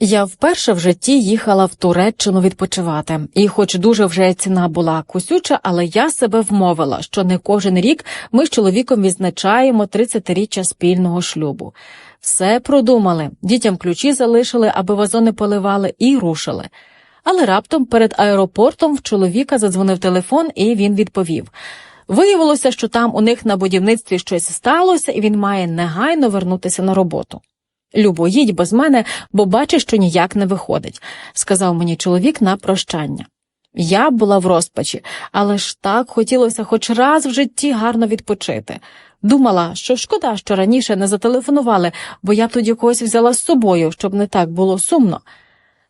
Я вперше в житті їхала в Туреччину відпочивати, і, хоч дуже вже ціна була кусюча, але я себе вмовила, що не кожен рік ми з чоловіком відзначаємо 30-річчя спільного шлюбу. Все продумали, дітям ключі залишили, аби вазони поливали, і рушили. Але раптом перед аеропортом в чоловіка задзвонив телефон, і він відповів. Виявилося, що там у них на будівництві щось сталося, і він має негайно вернутися на роботу. Любо, їдь без мене, бо бачиш, що ніяк не виходить, сказав мені чоловік на прощання. Я була в розпачі, але ж так хотілося хоч раз в житті гарно відпочити. Думала, що шкода, що раніше не зателефонували, бо я б тоді когось взяла з собою, щоб не так було сумно.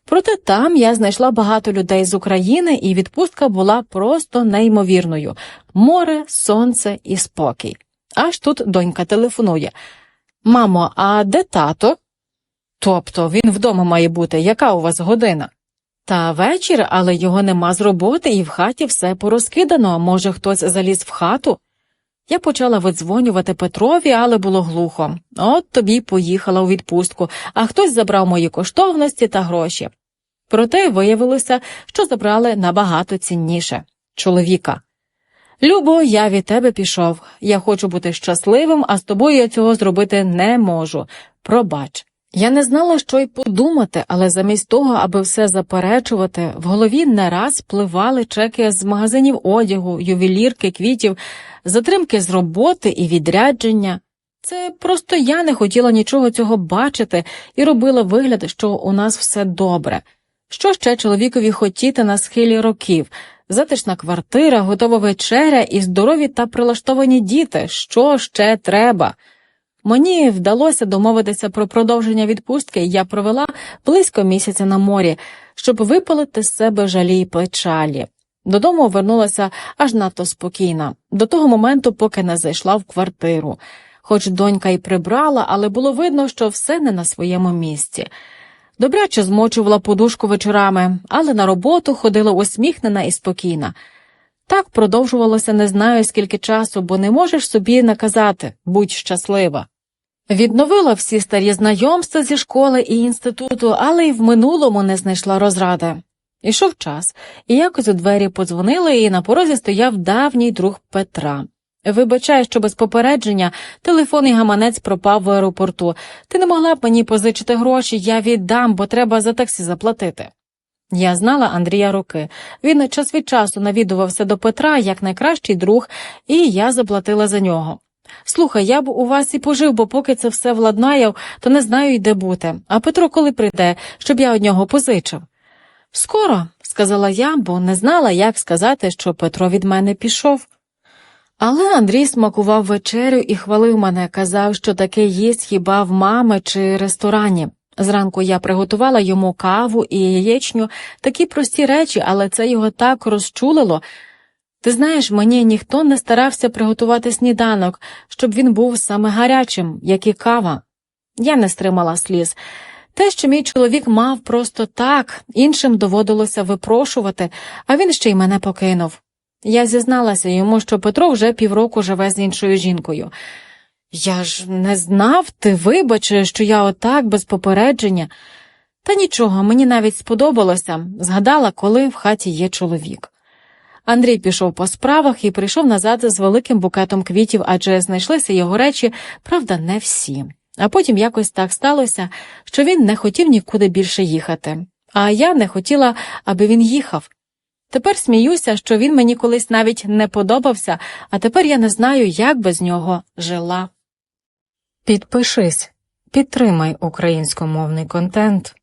Проте там я знайшла багато людей з України, і відпустка була просто неймовірною море, сонце і спокій. Аж тут донька телефонує. Мамо, а де тато? Тобто він вдома має бути, яка у вас година? Та вечір, але його нема з роботи, і в хаті все порозкидано, може, хтось заліз в хату. Я почала видзвонювати Петрові, але було глухо. От тобі поїхала у відпустку, а хтось забрав мої коштовності та гроші. Проте виявилося, що забрали набагато цінніше чоловіка. Любо, я від тебе пішов. Я хочу бути щасливим, а з тобою я цього зробити не можу. Пробач. Я не знала, що й подумати, але замість того, аби все заперечувати, в голові не раз пливали чеки з магазинів одягу, ювелірки, квітів, затримки з роботи і відрядження. Це просто я не хотіла нічого цього бачити і робила вигляд, що у нас все добре. Що ще чоловікові хотіти на схилі років? Затишна квартира, готова вечеря і здорові та прилаштовані діти. Що ще треба? Мені вдалося домовитися про продовження відпустки, я провела близько місяця на морі, щоб випалити з себе жалі й печалі. Додому вернулася аж надто спокійна, до того моменту, поки не зайшла в квартиру. Хоч донька й прибрала, але було видно, що все не на своєму місці. Добряче змочувала подушку вечорами, але на роботу ходила усміхнена і спокійна. Так продовжувалося не знаю скільки часу, бо не можеш собі наказати будь щаслива. Відновила всі старі знайомства зі школи і інституту, але й в минулому не знайшла розради. Ішов час, і якось у двері подзвонили, і на порозі стояв давній друг Петра. Вибачай, що без попередження телефонний гаманець пропав в аеропорту. Ти не могла б мені позичити гроші, я віддам, бо треба за таксі заплатити. Я знала Андрія роки. Він час від часу навідувався до Петра як найкращий друг, і я заплатила за нього. Слухай, я б у вас і пожив, бо поки це все владнаяв, то не знаю й де бути. А Петро коли прийде, щоб я од нього позичив. Скоро, сказала я, бо не знала, як сказати, що Петро від мене пішов. Але Андрій смакував вечерю і хвалив мене, казав, що таке їсть хіба в мами чи ресторані. Зранку я приготувала йому каву і яєчню, такі прості речі, але це його так розчулило. Ти знаєш, мені ніхто не старався приготувати сніданок, щоб він був саме гарячим, як і кава. Я не стримала сліз. Те, що мій чоловік мав просто так, іншим доводилося випрошувати, а він ще й мене покинув. Я зізналася йому, що Петро вже півроку живе з іншою жінкою. Я ж не знав, ти вибач, що я отак без попередження. Та нічого, мені навіть сподобалося, згадала, коли в хаті є чоловік. Андрій пішов по справах і прийшов назад з великим букетом квітів, адже знайшлися його речі, правда, не всі. А потім якось так сталося, що він не хотів нікуди більше їхати, а я не хотіла, аби він їхав. Тепер сміюся, що він мені колись навіть не подобався, а тепер я не знаю, як без нього жила. Підпишись, підтримай українськомовний контент.